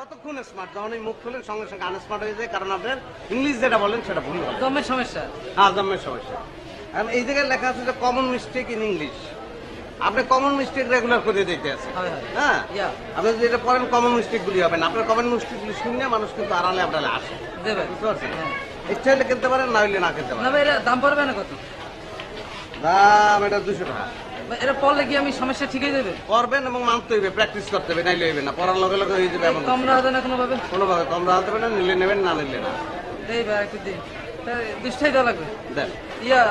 ততক্ষণ স্মার্ট যখন মুখ খুলেন সঙ্গে সঙ্গে আনস্মার্ট হয়ে যায় কারণ আপনার ইংলিশ যেটা বলেন সেটা ভুল দমের সমস্যা। আজমের সমস্যা। এখন এই জায়গায় লেখা আছে যে কমন মিস্টেক ইন ইংলিশ আপনি কমন মিস্টেক রেগুলার করে দিতে আছে হয়, হয়। হ্যাঁ? আপনি যদি এটা পড়েন কমন মিস্টেক গুলি হবে না। আপনার কমন মিস্টেক গুলি শুনে মানুষ কিন্তু আড়ালে আপনারা আসে। বুঝতে পারছেন? হ্যাঁ। ইচ্ছা হলে কিনতে পারেন না হইলে না কিনতে পারেন। দাম পড়বে না কত? দাম এটা দুশো টাকা। এটা পড়লে কি আমি সমস্যা ঠিক হয়ে যাবে? করবেন এবং মানতে হইবে প্র্যাকটিস করতে হবে নাইলে হইবে না। পড়ার লগে লগে হয়ে যাবে এমন রাখা যায় না কোনোভাবে? কোনোভাবে রাখতে হবে না নিলে নেবেন না নিলে না। দেই ভাই একটু তা দুষ্টাই দেওয়া লাগবে? দেন। ইয়া।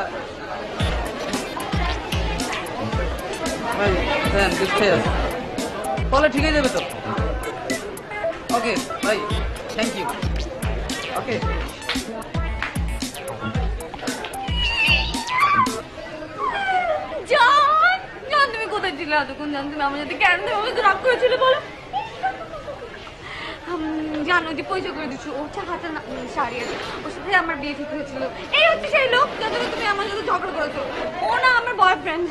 ভাই দেন দুষ্টাই আছে। পড়লে ঠিক হয়ে যাবে তো? ওকে ভাই থ্যাংক ইউ ওকে। ছিলে, এতক্ষণ জান তুমি আমার সাথে কেন তুমি রাগ করেছিলে, বলো। জান যে পয়সা করে দিচ্ছ ও হচ্ছে হাতে শাড়ি আছে, ওর সাথে আমার বিয়ে ঠিক হয়েছিল। এই হচ্ছে সেই লোক যাতে তুমি আমার সাথে ঝগড়া করেছ। ও না আমার বয়ফ্রেন্ড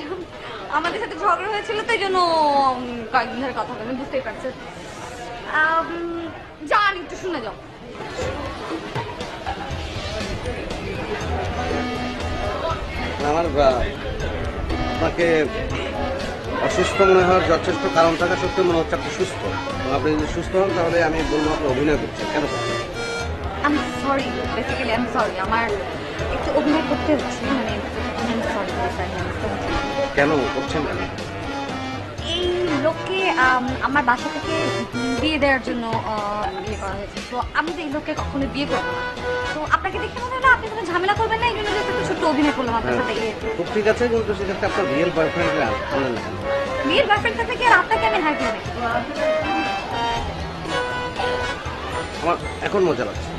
আমাদের সাথে ঝগড়া হয়েছিল, তাই জন্য কয়েকদিন ধরে কথা বলে, বুঝতেই পারছ। জান, একটু শুনে যাও। আমার আপনাকে অসুস্থ মনে হওয়ার যথেষ্ট কারণ থাকা সত্ত্বেও মনে হচ্ছে আপনি সুস্থ। এবং আপনি যদি সুস্থ হন তাহলে আমি বলব আপনি অভিনয় করছেন। কেন করছেন? আমি সরি বেসিক্যালি আমি সরি আমার একটু অভিনয় করতে হচ্ছে মানে সরি কেন করছেন কেন? লোককে আমার বাসা থেকে বিয়ে দেওয়ার জন্য বিয়ে করা হয়েছে। তো আমি তো এই লোককে কখনো বিয়ে করব না। তো আপনাকে দেখে মনে হলো আপনি কোনো ঝামেলা করবেন না এই জন্য একটু ছোট্ট অভিনয় করলাম আপনার সাথে। ইয়ে। খুব ঠিক আছে কিন্তু সেক্ষেত্রে আপনার রিয়েল বয়ফ্রেন্ড বয়ফ্রেন্ডটা থেকে আর আপনাকে আমি হাই করে আমার এখন মজা লাগছে।